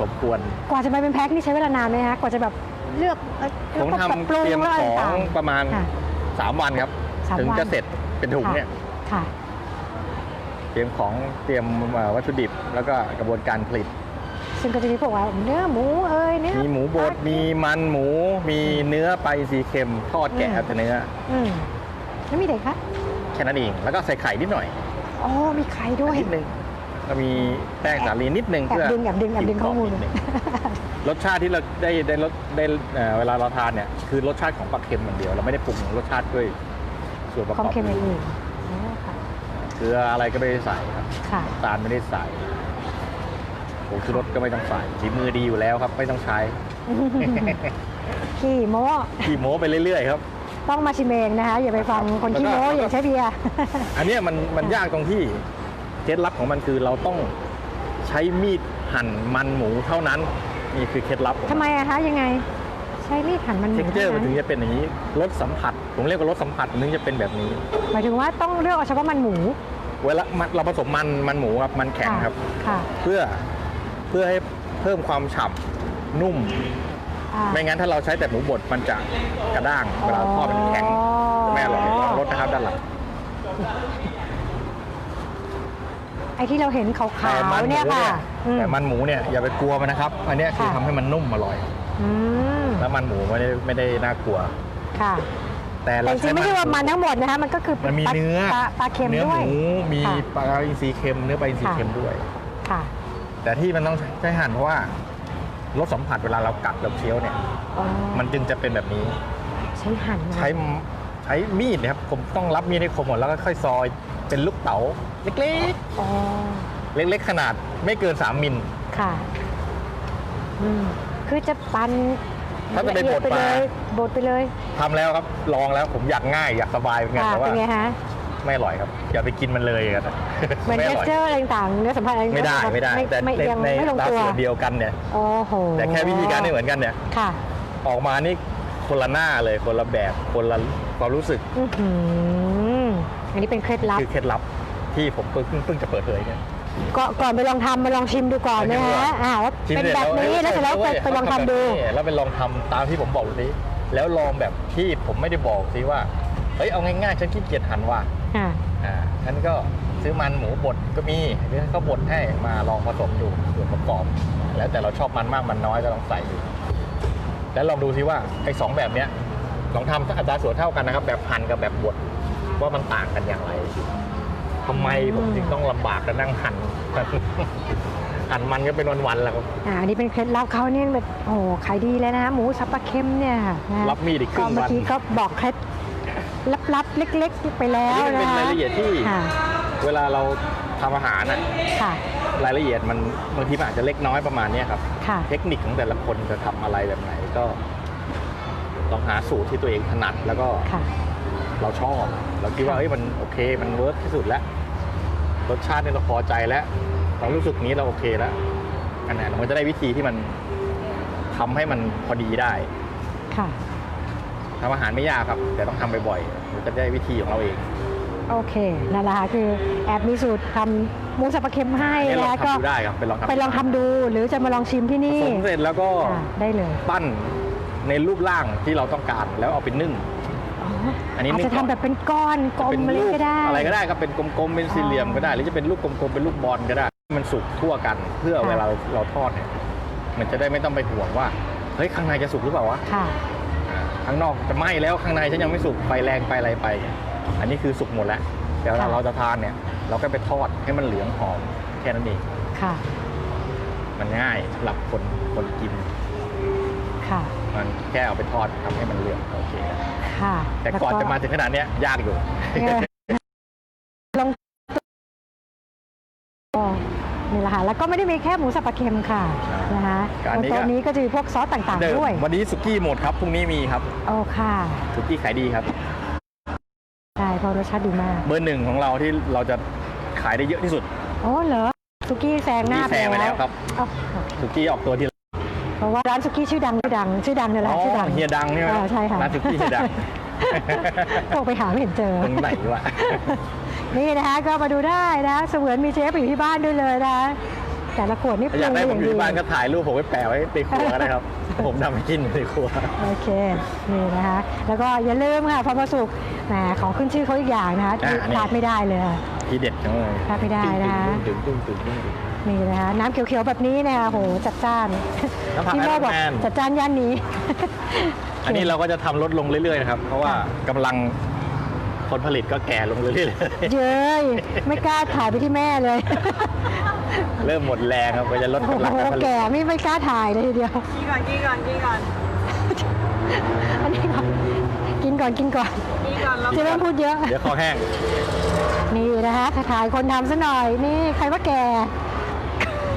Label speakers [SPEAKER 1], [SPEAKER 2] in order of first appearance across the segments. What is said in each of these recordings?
[SPEAKER 1] สมควร
[SPEAKER 2] กว่าจะไปเป็นแพ็คนี่ใช้เวลานานไหมคะกว่าจะแบบเลือกเอ่อ
[SPEAKER 1] ผม
[SPEAKER 2] แล้วก็ปรับ
[SPEAKER 1] ทำ
[SPEAKER 2] ปรุง
[SPEAKER 1] เตรียม
[SPEAKER 2] แล้วอะไร
[SPEAKER 1] ของ
[SPEAKER 2] ต่าง
[SPEAKER 1] ประมาณ
[SPEAKER 2] ค่ะ
[SPEAKER 1] 3 วันครับ
[SPEAKER 2] สาม
[SPEAKER 1] ถึง
[SPEAKER 2] วัน
[SPEAKER 1] จะเสร็จเป็นถุงเนี่ย
[SPEAKER 2] ค่ะ
[SPEAKER 1] เตรียมของเตรียมเอ่อวัตถุดิบ แล้วก็กระบวนการผลิต
[SPEAKER 2] ซึ่งก็จะมีพวกว่าเนื้อหมูเอ้ยเนื้อ
[SPEAKER 1] มีหมูบด มีมันหมู มีเนื้อไปลาอินทรีย์เค็ม ทอดแกะ
[SPEAKER 2] อืม
[SPEAKER 1] แต่เนื้อ
[SPEAKER 2] อืมแล้วมีเด็กคะ
[SPEAKER 1] แค่นั้นเอง แล้วก็ใส่ไข่นิดหน่อย
[SPEAKER 2] อ๋อมีไข่ด้วย
[SPEAKER 1] นิดนึง ก็มีแป้งสาลีนิดนึง
[SPEAKER 2] แอบ
[SPEAKER 1] เพื่อ
[SPEAKER 2] ดึงแอบดึงแอบดึง
[SPEAKER 1] กลิ่น
[SPEAKER 2] ข้อมูล
[SPEAKER 1] กรบนิดนึงรสชาติที่เราได้ได้รสได้เอ่อเวลาเราทานเนี่ยคือรสชาติของปลาเค็มอย่างเดียว เราไม่ได้ปรุงรสชาติด้วยส่วนประ
[SPEAKER 2] ค
[SPEAKER 1] ก
[SPEAKER 2] วาม
[SPEAKER 1] อบ
[SPEAKER 2] เค็มอย่างอื่นอ๋อค่ะ
[SPEAKER 1] เกลืออะไรก็ไม่ได้ใส่ครับ
[SPEAKER 2] ค่ะ
[SPEAKER 1] น้ำตาลไม่ได้ใส่ผงชูรสก็ไม่ต้องใส่ฝีมือดีอยู่แล้วครับ ไม่ต้องใช้
[SPEAKER 2] ขี้โม้
[SPEAKER 1] ขี่โม้ไปเรื่อยๆครับ
[SPEAKER 2] ต้องมาชิมเองนะคะ อย่าไปฟังคนขี้โม้
[SPEAKER 1] แล้วก็
[SPEAKER 2] อย่างใช้เบียร์
[SPEAKER 1] อันเนี้ยมันมันยากตรงที่ เคล็ดลับของมันคือเราต้องใช้มีดหั่นมันหมูเท่านั้น นี่คือเคล็ดลับ
[SPEAKER 2] ทำไมอะคะยังไง ใช้มีดหั่นมันห
[SPEAKER 1] เท็
[SPEAKER 2] มู
[SPEAKER 1] กเจอร์มัน
[SPEAKER 2] ท่า
[SPEAKER 1] ถึงจะเป็นอย่างนี้รสสัมผัส ผมเรียกว่ารสสัมผัสมันถึงจะเป็นแบบนี้
[SPEAKER 2] หมายถึงว่าต้องเลือกเอาเฉพาะมันหมู
[SPEAKER 1] เวลามันเราผสมมันมันหมูครับมันแข็งครับ
[SPEAKER 2] ค่ะ
[SPEAKER 1] เพื่อเพื่อให้เพิ่มความฉ่ำนุ่ม
[SPEAKER 2] อ่า
[SPEAKER 1] ไม่งั้นถ้าเราใช้แต่หมูบดมันจะกระด้างเวลาทอดมันแข็งแม่อร่อยลองรสนะครับด้านหลัง
[SPEAKER 2] ไอ้ที่เราเห็นขาว
[SPEAKER 1] แต่มัน
[SPEAKER 2] ๆ
[SPEAKER 1] หมู
[SPEAKER 2] เนี่ย
[SPEAKER 1] เนี่
[SPEAKER 2] ค่ะ
[SPEAKER 1] ย
[SPEAKER 2] อืม
[SPEAKER 1] แต่มันหมูเนี่ยอย่าไปกลัวมันนะครับ อันเนี้ยคือ
[SPEAKER 2] ค่ะ
[SPEAKER 1] ทำให้มันนุ่มอร่อย
[SPEAKER 2] อืม
[SPEAKER 1] แล้วมันหมูไม่ได้ไม่ได้น่ากลัว
[SPEAKER 2] ค่ะ
[SPEAKER 1] แต่
[SPEAKER 2] แต่
[SPEAKER 1] เรา
[SPEAKER 2] จริงๆไม่ใช่ว่ามันทั้งหมดนะคะมันก็คือ
[SPEAKER 1] มันมี
[SPEAKER 2] ปลา
[SPEAKER 1] เนื้อ
[SPEAKER 2] ปลาปลาเค็ม
[SPEAKER 1] เนื้อ
[SPEAKER 2] ด้วย
[SPEAKER 1] หมูมี
[SPEAKER 2] ค่ะ
[SPEAKER 1] ปลาอินทรีย์เค็มเนื้อปลาอินทรีย์
[SPEAKER 2] ค่ะ
[SPEAKER 1] เค็มด้วย
[SPEAKER 2] ค่ะ
[SPEAKER 1] แต่ที่มันต้องใช้หั่นเพราะว่ารสสัมผัสเวลาเรากัดเราเคี้ยวเนี่ย
[SPEAKER 2] อ๋อ
[SPEAKER 1] มันจึงจะเป็นแบบนี้
[SPEAKER 2] ใช้หั่นนะ
[SPEAKER 1] ใช้ใช้มีดเนะครับผมต้องรับมีดให้คมหมดแล้วก็ค่อยซอยเป็นลูกเต๋าเล็ก
[SPEAKER 2] อ๋อ
[SPEAKER 1] ๆ เล็กๆ ขนาดไม่เกิน 3 มิล
[SPEAKER 2] ค่ะ อืม คือจะปั่น
[SPEAKER 1] ถ้าจะไป
[SPEAKER 2] ลเอีย
[SPEAKER 1] บด
[SPEAKER 2] ไป
[SPEAKER 1] ป
[SPEAKER 2] เล
[SPEAKER 1] ลา
[SPEAKER 2] ยบดไปเลย
[SPEAKER 1] ทำแล้วครับลองแล้วผมอยากง่ายอยากสบายเหมือนกัน
[SPEAKER 2] ค่ะ
[SPEAKER 1] แต่ว่า
[SPEAKER 2] เป็นไงฮะ
[SPEAKER 1] ไม่อร่อยครับ อย่าไปกินมันเลยกัน
[SPEAKER 2] เหมือน
[SPEAKER 1] ไม่
[SPEAKER 2] เท
[SPEAKER 1] อ
[SPEAKER 2] ส
[SPEAKER 1] ร่อย
[SPEAKER 2] เจอร์อะไรต่างๆเนื้อสัมผัสอะไร
[SPEAKER 1] ไม่ได้ไม่ได้แต่
[SPEAKER 2] ไม่
[SPEAKER 1] ใน
[SPEAKER 2] ยัง
[SPEAKER 1] ใน
[SPEAKER 2] ไม่ลง
[SPEAKER 1] ตา
[SPEAKER 2] ตัว
[SPEAKER 1] ส่วนเดียวกันเนี่ย
[SPEAKER 2] โอ้โห
[SPEAKER 1] แต่แค่วิธีการไม่เหมือนกันเนี่ย
[SPEAKER 2] ค่ะ
[SPEAKER 1] ออกมานี่คนละหน้าเลยคนละแบบคนละ ความรู้สึก
[SPEAKER 2] อื้อหืออันนี้เป็นเคล็ดลับ
[SPEAKER 1] คือเคล็ดลับที่ผมเพิ่งเพิ่งเพิ่งจะเปิดเผยเนี่ย
[SPEAKER 2] ก่อนก่อนไปลองทำไปลองชิมดูก่อน
[SPEAKER 1] ไปชิ
[SPEAKER 2] นะ
[SPEAKER 1] มดูก่อ
[SPEAKER 2] ฮะ
[SPEAKER 1] น
[SPEAKER 2] อ่าว่า
[SPEAKER 1] ชิม
[SPEAKER 2] เป็น
[SPEAKER 1] เสร็จ
[SPEAKER 2] แบบนี้
[SPEAKER 1] เอ้ย
[SPEAKER 2] แล้วเสร็จแล้วไป
[SPEAKER 1] เว้ย
[SPEAKER 2] ไปลองทำดู
[SPEAKER 1] เขาแบบนี้แล้วไปลองทำตามที่ผมบอกดูสิแล้วลองแบบที่ผมไม่ได้บอกสิว่า เฮ้ยเอาง่ายๆฉันขี้เกียจหั่นว่ะ
[SPEAKER 2] ค่ะ
[SPEAKER 1] อ่าฉันก็ซื้อมันหมูบดก็มีหรือเขาบดให้มาลองผสมดูส่วนประกอบ แล้วแต่เราชอบมันมากมันน้อยก็ลองใส่ดูแล้วลองดูซิว่าไอ้สองแบบเนี้ย ลองทำถ้าอัตราส่วนเท่ากันนะครับ แบบหั่นกับแบบบดว่ามันต่างกันอย่างไรทำไมผมจึงต้องลำบากกันนั่งหั่นหั่นมันก็เป็นวันๆแล้วครับ
[SPEAKER 2] อ่าอันนี้เป็นเคล็ดลับเขาเนี่ยแบบโอ้โหขายดีเลยนะหมูสับปะเค็มเนี่ยค่ะนะ
[SPEAKER 1] รับมีดอีกค
[SPEAKER 2] ก็
[SPEAKER 1] รึ่ง
[SPEAKER 2] เมื่อ
[SPEAKER 1] วัน
[SPEAKER 2] กี้ก็บอกเคล็ดลับๆเล็ก ๆ ไปแล้
[SPEAKER 1] อัน
[SPEAKER 2] ว
[SPEAKER 1] นี้มัน
[SPEAKER 2] นะ
[SPEAKER 1] เป็นรายละเอียดที่
[SPEAKER 2] ค่ะ
[SPEAKER 1] เวลาเราทำอาหารนะ
[SPEAKER 2] ค่ะ
[SPEAKER 1] รายละเอียดมันบางทีมันอาจจะเล็กน้อยประมาณเนี้ยครับ
[SPEAKER 2] ค่ะ
[SPEAKER 1] เทคนิคของแต่ละคนจะทำอะไรแบบไหนก็ ต้องหาสูตรที่ตัวเองถนัดแล้วก็
[SPEAKER 2] ค่ะ
[SPEAKER 1] เราชอบ เราคิดว่าเอ้ยมันโอเค มันเวิร์กที่สุดแล้ว รสชาติเนี่ยเราพอใจแล้วเรารู้สึกนี้เราโอเคแล้วอันนั้นมันจะได้วิธีที่มันทำให้มันพอดีได้
[SPEAKER 2] ค่ะ
[SPEAKER 1] ทำอาหารไม่ยากครับ แต่ต้องทำบ่อยๆมันจะได้วิธีของเราเอง
[SPEAKER 2] โอเคนั่นแหละค่ะคือแอบมีสูตรทำหมูสับปะเค็มให้
[SPEAKER 1] เนี่ยลอ
[SPEAKER 2] นะ
[SPEAKER 1] ง
[SPEAKER 2] ก็
[SPEAKER 1] ทำดูได้ครับไปลองทำ
[SPEAKER 2] ไปลองทำดูหรือจะมาลองชิมที่
[SPEAKER 1] ผ
[SPEAKER 2] นี่
[SPEAKER 1] สมเสร็จแล้วก็
[SPEAKER 2] อ่าได้เลย
[SPEAKER 1] ปั้น ในรูปร่างที่เราต้องการแล้วเอาไปนึ่ง
[SPEAKER 2] อ๋อ
[SPEAKER 1] อันนี้
[SPEAKER 2] อาจ
[SPEAKER 1] นึ่ง
[SPEAKER 2] จะ
[SPEAKER 1] ก่อน
[SPEAKER 2] ทำแบบเป็นก้อนกลม
[SPEAKER 1] เป็น
[SPEAKER 2] อะไร
[SPEAKER 1] ลูก
[SPEAKER 2] ก็ได้
[SPEAKER 1] อะไรก็ได้ครับเป็นกลมๆเป็นสี่เหลี่ยมก็ได้ หรือจะเป็นลูกกลมๆเป็นลูกบอลก็ได้ มันสุกทั่วกันเพื่อ
[SPEAKER 2] ค่ะ
[SPEAKER 1] เวลาเราทอดเนี่ยมันจะได้ไม่ต้องไปห่วงว่าเฮ้ยข้างในจะสุกหรือเปล่าวะ
[SPEAKER 2] ค่ะ
[SPEAKER 1] อ่าข้างนอกจะไหม้แล้วข้างในฉันยังไม่สุกไฟแรงไปอะไรไป อันนี้คือสุกหมดแล้วแต่เวลา
[SPEAKER 2] ค่ะ
[SPEAKER 1] เราจะทานเนี่ยเราก็ไปทอดให้มันเหลืองหอมแค่นั้นเอง
[SPEAKER 2] ค่ะ
[SPEAKER 1] มันง่ายสำหรับคนคนกิน
[SPEAKER 2] ค่ะ
[SPEAKER 1] มันแค่เอาไปทอดทำให้มันเหลืองโอเค
[SPEAKER 2] ค่ะ
[SPEAKER 1] แต่ก่อนจะมาถึงขนาดเนี้ยยากอยู่
[SPEAKER 2] เนี่ยลองอ๋อนี่แหละค่ะ แล้วก็ไม่ได้มีแค่หมูสับปะเค็มค่ะ
[SPEAKER 1] ใช่
[SPEAKER 2] นะคะ
[SPEAKER 1] ก็อันนี้ก็
[SPEAKER 2] ตัวนี้ก็จะมีพวกซอสต่าง
[SPEAKER 1] เดิ
[SPEAKER 2] ๆ
[SPEAKER 1] ม
[SPEAKER 2] ด้วย
[SPEAKER 1] วันนี้สุกี้หมดครับพรุ่งนี้มีครับ
[SPEAKER 2] โอ้ค่ะ
[SPEAKER 1] สุกี้ขายดีครับ
[SPEAKER 2] ใช่เพราะรสชาติดีมาก
[SPEAKER 1] เบอร์หนึ่งของเราที่เราจะขายได้เยอะที่สุด
[SPEAKER 2] โอ้เหรอ สุกี้แซงหน้า
[SPEAKER 1] สุกี้แซงไปแล้วครับ
[SPEAKER 2] โอ้โห
[SPEAKER 1] สุกี้ออกตัวที่
[SPEAKER 2] เพ ราะว่าร้านสุกี้ชื่อดังชื่อดังชื่อดังเนี่ยแหละ
[SPEAKER 1] อ๋อ
[SPEAKER 2] ชื่อดัง
[SPEAKER 1] เฮียดังใช่ไหม
[SPEAKER 2] อ่าใช่ค่ะ
[SPEAKER 1] ร้านสุกี้เฮียดัง
[SPEAKER 2] โทรไปหาไม่เห็นเจอ
[SPEAKER 1] ตรงไหนวะ
[SPEAKER 2] นี่นะคะก็มาดูได้นะเสมือนมีเชฟอยู่ที่บ้านด้วยเลยนะคะแต่ละขวดนี่ป
[SPEAKER 1] ถ้าอ
[SPEAKER 2] รุ
[SPEAKER 1] ยาก
[SPEAKER 2] ง
[SPEAKER 1] ได้
[SPEAKER 2] ได้
[SPEAKER 1] ผ
[SPEAKER 2] อ
[SPEAKER 1] ม
[SPEAKER 2] ย่าง
[SPEAKER 1] อยู่
[SPEAKER 2] ดี
[SPEAKER 1] ที่บ้านก็ถ่ายรูปผมไปแปะไว้ในครัวนะครับ ผมทำให้กินอยู่ในครัว
[SPEAKER 2] โอเค นี่นะคะ แล้วก็อย่าลืมค่ะพอมาสุกแหมของขึ้นชื่อเขาอีกอย่างนะคะที่
[SPEAKER 1] อ่านี่
[SPEAKER 2] พลาดไม่ได้เลยค่ะ
[SPEAKER 1] ทีเด็ดทั้งเลย
[SPEAKER 2] พลาดไม่ได้นะคะ
[SPEAKER 1] ตึงตึงตึงตึงตึง
[SPEAKER 2] นี่นะคะน้ำเขียวๆแบบนี้นะคะโหจัดจ้าน
[SPEAKER 1] น้ำผัก
[SPEAKER 2] พี่โมบอก
[SPEAKER 1] Iron Man
[SPEAKER 2] จัดจ้านย่านนี้
[SPEAKER 1] อันนี้เราก็จะทำลดลงเรื่อยๆนะครับ เพราะว่ากำลังผลผลิตก็แก่ลงเรื่อย
[SPEAKER 2] เย้ยไม่กล้าถ่ายไปที่แม่เลย
[SPEAKER 1] ๆ เริ่มหมดแรงครับก็จะลด
[SPEAKER 2] โอ้
[SPEAKER 1] กำลัง
[SPEAKER 2] โห
[SPEAKER 1] การผลิต
[SPEAKER 2] แก่ไม่ไม่กล้าถ่ายเลยทีเดียว
[SPEAKER 3] กินก่อนกินก่อนกินก่อน
[SPEAKER 2] อันนี้ก่อนกินก่อนกินก่อน
[SPEAKER 3] กินก่อนแล้ว
[SPEAKER 2] จะไม่พูดเยอะ
[SPEAKER 1] เดี๋ยวคอแห้ง
[SPEAKER 2] นี่นะคะถ่ายคนทำซะหน่อยนี่ใครว่าแก่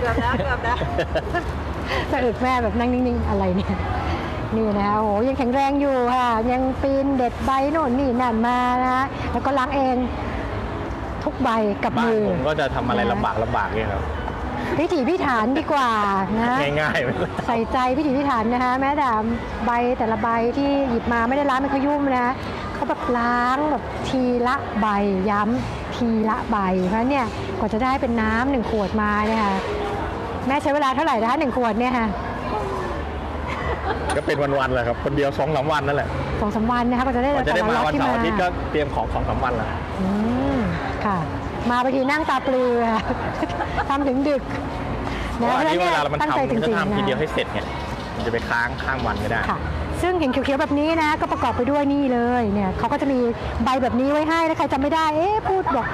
[SPEAKER 3] เกือบแล้วเกือบแล้ว
[SPEAKER 2] สะอึกแม่แบบนั่งนิ่งๆ อะไรเนี่ย นี่นะคะโอ้โหยังแข็งแรงอยู่ค่ะ ยังปีนเด็ดใบโน่นนี่นั่นมานะคะแล้วก็ล้างเองทุกใบกับ
[SPEAKER 1] บ้าน
[SPEAKER 2] มือ
[SPEAKER 1] ผมก็จะทำอะไรลำบากลำบากเนี่ยครับ
[SPEAKER 2] พิถีพิถันดีกว่านะ
[SPEAKER 1] ง่ายๆไม่เป็นไร
[SPEAKER 2] ใส่ใจพิถีพิถันนะคะ แม้แต่ใบแต่ละใบที่หยิบมาไม่ได้ล้างไม่ขยุ่มนะเขาแบบล้างแบบทีละใบย้ำทีละใบเพราะฉะนั้นเนี่ยกว่าจะได้เป็นน้ำหนึ่งขวดมาเนี่ยค่ะ แม่ใช้เวลาเท่าไหร่นะคะหนึ่งขวดเนี่ยค่ะ
[SPEAKER 1] ก็เป็นวันๆแหละครับ คนเดียวสองสามวันนั่นแหละ
[SPEAKER 2] สองสามวันนะคะก็จะได้
[SPEAKER 1] กว่าจะได้มา
[SPEAKER 2] แต่ละ
[SPEAKER 1] วัน
[SPEAKER 2] ที่
[SPEAKER 1] เสาร์อาทิตย์ก็เตรียมของสองสามวันละ
[SPEAKER 2] อืมค่ะ มาบางทีนั่งตาปลือค่ะทำถึงดึก
[SPEAKER 1] เพราะว่าอันนี้เวลาเรามัน
[SPEAKER 2] ตั้งใจ
[SPEAKER 1] ทำ
[SPEAKER 2] จ
[SPEAKER 1] มันจะ
[SPEAKER 2] ริงๆ
[SPEAKER 1] ทำทีเดียว
[SPEAKER 2] นะ
[SPEAKER 1] ให้เสร็จไงมันจะไปค้างข้ามวันไม่ได้
[SPEAKER 2] ค่ะ ซึ่งเห็นเขียวๆแบบนี้นะ ก็ประกอบไปด้วยนี่เลยเนี่ยเขาก็จะมีใบแบบนี้ไว้ให้ถ้าใครจำไม่ได้เอ๊ะพูดบอก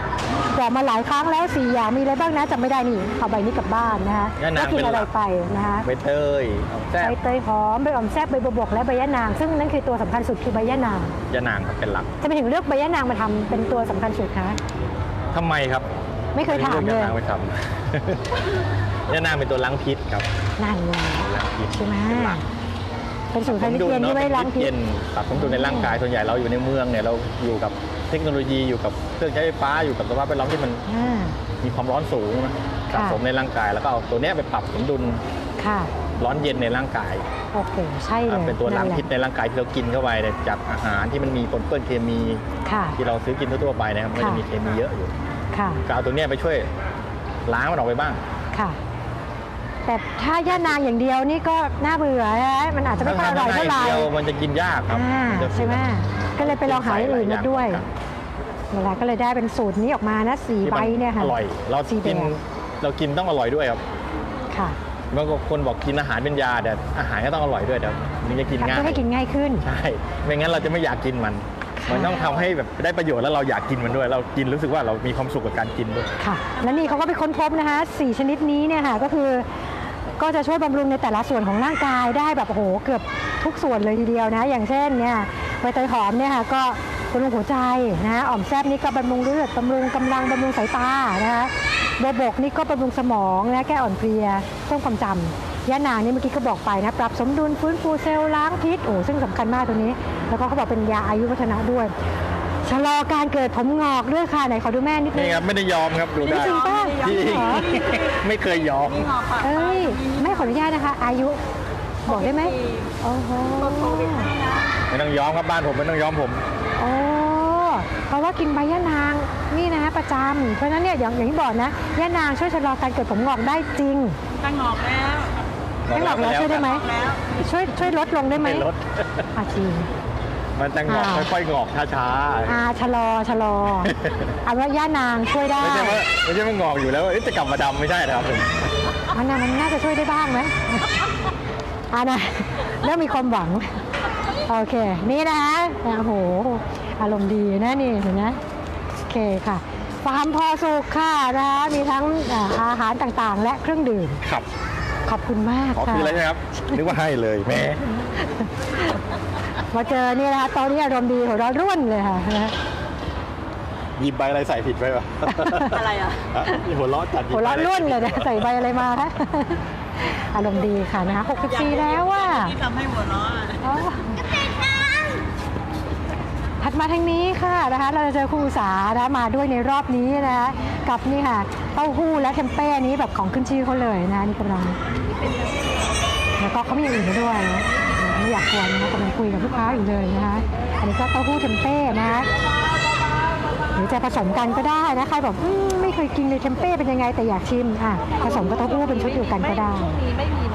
[SPEAKER 2] บอกมาหลายครั้งแล้วสี่อย่างมีอะไรบ้างนะจำไม่ได้นี่เอาใบนี้กลับบ้านนะคะ
[SPEAKER 1] ย่านาง
[SPEAKER 2] ก็กิน
[SPEAKER 1] เป็น
[SPEAKER 2] อะ
[SPEAKER 1] ห
[SPEAKER 2] ไร
[SPEAKER 1] ลัก
[SPEAKER 2] ไปนะคะ
[SPEAKER 1] ใบเตยเอาแซ่
[SPEAKER 2] ใบบเตยหอมใบอ่อมแซ่บใบบัวบกและใบยะนาง ซึ่งนั่นคือตัวสำคัญสุดคือใบยะนาง
[SPEAKER 1] ยานางครับเป็นหลัก
[SPEAKER 2] จะไปถึงเลือกใบยะนางมาทำเป็นตัวสำคัญสุดคะ
[SPEAKER 1] ทำไมครับ
[SPEAKER 2] ไม่เคยถามเลย
[SPEAKER 1] ยานางไปทำ ยานางเป็นตัวล้างพิษครับ
[SPEAKER 2] นั่นไง
[SPEAKER 1] ล้างพิษ
[SPEAKER 2] ใช่ไหม
[SPEAKER 1] เป็นหลัก
[SPEAKER 2] เป็นสูตรไทยนิเย็นที่ไว้ล้างพิษ
[SPEAKER 1] เย็นปรับสมดุลในร่างกายส่วนใหญ่เราอยู่ในเมืองเนี่ยเราอยู่กับเทคโนโลยีอยู่กับเครื่องใช้ไฟฟ้าอยู่กับสภาพแวดล้อมที่มัน
[SPEAKER 2] อ่า
[SPEAKER 1] มีความร้อนสูงนะ
[SPEAKER 2] ค่ะ
[SPEAKER 1] สะสมในร่างกาย แล้วก็เอาตัวเนี้ยไปปรับสมดุล
[SPEAKER 2] ค่ะ
[SPEAKER 1] ร้อนเย็นในร่างกาย
[SPEAKER 2] โอ้โหใช่เลย
[SPEAKER 1] เป็นตัวล้างพิษ
[SPEAKER 2] นั่นแห
[SPEAKER 1] ในร่างกายที่เรากินเข้าไปเนี่ยจากอาหารที่มันมีปนเปื้อนเคมี
[SPEAKER 2] ละค่ะ
[SPEAKER 1] ที่เราซื้อกินทั่วๆไปนะครับมัน
[SPEAKER 2] ค่ะ
[SPEAKER 1] จะมีเคมีเยอะอยู่
[SPEAKER 2] ค่ะ
[SPEAKER 1] ก็เอาตัวเนี้ยไปช่วยล้างมันออกไปบ้าง
[SPEAKER 2] ค่ะ แต่ถ้าย่านางอย่างเดียวนี่ก็น่าเบื่อนะมันอาจจะไม่ค่อยอร่อยเท่าไหร่
[SPEAKER 1] เดียวมันจะกินยากครับ
[SPEAKER 2] อ่า
[SPEAKER 1] มันจะ
[SPEAKER 2] ใช่ไหมก็เลยไปลองหาอย่างอื่นมาด้วยเวลาก็เลยได้เป็นสูตรนี้ออกมานะสี่
[SPEAKER 1] ที่
[SPEAKER 2] ใบ
[SPEAKER 1] มัน
[SPEAKER 2] เนี่ยค่ะ
[SPEAKER 1] อร่อย เรา
[SPEAKER 2] สีแด
[SPEAKER 1] กิน
[SPEAKER 2] ง
[SPEAKER 1] เรากินต้องอร่อยด้วยครับ
[SPEAKER 2] ค่ะ
[SPEAKER 1] บางคนบอกกินอาหารเป็นยาแต่อาหารก็ต้องอร่อยด้วยแต่มันจะกินง่าย
[SPEAKER 2] ก็ให้กินง่ายขึ้น
[SPEAKER 1] ใช่ ไม่งั้นเราจะไม่อยากกินมัน
[SPEAKER 2] ค่ะ
[SPEAKER 1] มันต้องทำให้แบบได้ประโยชน์แล้วเราอยากกินมันด้วย เรากินรู้สึกว่าเรามีความสุขกับการกินด้วย
[SPEAKER 2] ค่ะ และนี่เขาก็ไปค้นพบนะคะสี่ชนิดนี้เนี่ยค่ะก็คือ ก็จะช่วยบำรุงในแต่ละส่วนของร่างกายได้แบบโอ้โหเกือบทุกส่วนเลยทีเดียวนะ อย่างเช่นเนี่ยใบเตยหอมเนี่ยค่ะก็บำรุงหัวใจนะอ่อมแซบนี่ก็บำรุงเลือดบำรุงกำลังบำรุงสายตานะคะบัวบกนี่ก็บำรุงสมองนะแก้อ่อนเพลียเพิ่มความจำย่านางนี่เมื่อกี้ก็บอกไปนะปรับสมดุลฟื้นฟูเซลล์ล้างพิษโอ้ซึ่งสำคัญมากตัวนี้ แล้วก็เขาบอกเป็นยาอายุวัฒนะด้วย ชะลอการเกิดผมงอกด้วยค่ะไหนขอดูแม่นิดนึ
[SPEAKER 1] นี่
[SPEAKER 2] ง
[SPEAKER 1] ครับไม่ได้ยอมครับดูได้
[SPEAKER 2] จริงป่ะ
[SPEAKER 1] จริง
[SPEAKER 2] เหรอ
[SPEAKER 1] ไม่เคยยอม
[SPEAKER 3] มีหอปาก
[SPEAKER 2] เอ้ยแม่ขออนุญาตนะคะ อายุบอกได้ไหมโอ้โห
[SPEAKER 3] โควิดให้นะ
[SPEAKER 1] ไม่ต้องยอมครับบ้านผมไม่ต้องยอมผม
[SPEAKER 2] โอ้เพราะว่ากินใบย่านางนี่นะประจำเพราะฉะนั้นเนี่ยอย่างอย่างที่บอกนะย่านางช่วยชะลอการเกิดผมงอกได้จริง
[SPEAKER 3] ตั้งหงอกแล้ว
[SPEAKER 2] ไม่หลอกแล้วช่วยได้ไหม
[SPEAKER 3] แล้ว
[SPEAKER 2] ช่วยช่วยลดลงได้ไหม
[SPEAKER 1] ไม่ลด
[SPEAKER 2] อาจริง
[SPEAKER 1] มันจะงอก
[SPEAKER 2] อ่า
[SPEAKER 1] ค่อยๆงอกช้า
[SPEAKER 2] อาชะลอชะลอ เอาว่าย่านางช่วยได้
[SPEAKER 1] ๆไม่ใช่ว่าไม่ใช่ว่างอกอยู่แล้วเอ๊ะจะกลับมาดำไม่ใช่นะครับผม
[SPEAKER 2] มันน่ะมันน่าจะช่วยได้บ้างไหมอ่านะเริ่มมีความหวัง โอเค นี่นะคะโอ้โห อารมณ์ดีนะนี่เห็นไหมโอเคค่ะฟาร์มพอสุขค่ะนะคะมีทั้งอ่าอาหารต่างๆ และเครื่องดื่ม
[SPEAKER 1] ครับ
[SPEAKER 2] ขอบคุณมาก
[SPEAKER 1] ขอ
[SPEAKER 2] ค่ะ
[SPEAKER 1] คืนแล้วใช่ไหมครับ นึกว่าให้เลยแหม่
[SPEAKER 2] มาเจอนี่นะคะตอนนี้อารมณ์ดีหัวเราะร่วนเลยค่ะนะ
[SPEAKER 1] หยิบใบอะไรใส่ผิดไปวะ
[SPEAKER 3] อะไรอะ
[SPEAKER 1] อะหัวเราะจัดยิบ
[SPEAKER 2] หัวเราะ
[SPEAKER 1] ใบอไร่
[SPEAKER 2] วนเลยนะใส่ใบอะไรมาคะอารมณ์ดีค่ะนะคะ64แล้วอะ
[SPEAKER 3] ที่ทำให้หัวเราะอะ
[SPEAKER 2] อ๋อถัดมาทางนี้ค่ะนะคะ เราจะเจอครูอุตสานะคะมาด้วยในรอบนี้นะคะกับนี่ค่ะเต้าหู้และเทมเป้อันนี้แบบของขึ้นชื่อเขาเลยนะนี่กำลังแล้วก็เขามีอย่างอื่นมาด้วยนะ ไม่อยากกวนนะคะกำลังคุยกับลูกค้าอยู่เลยนะคะอันนี้ก็เต้าหู้เทมเป้นะคะหรือจะผสมกันก็ได้นะใครบอกไม่เคยกินเลยเทมเป้เป็นยังไงแต่อยากชิมอะผสมกับเต้าหู้เป็นชุดเดียวกันก็ได้
[SPEAKER 3] ช่วงนี้ไม่มี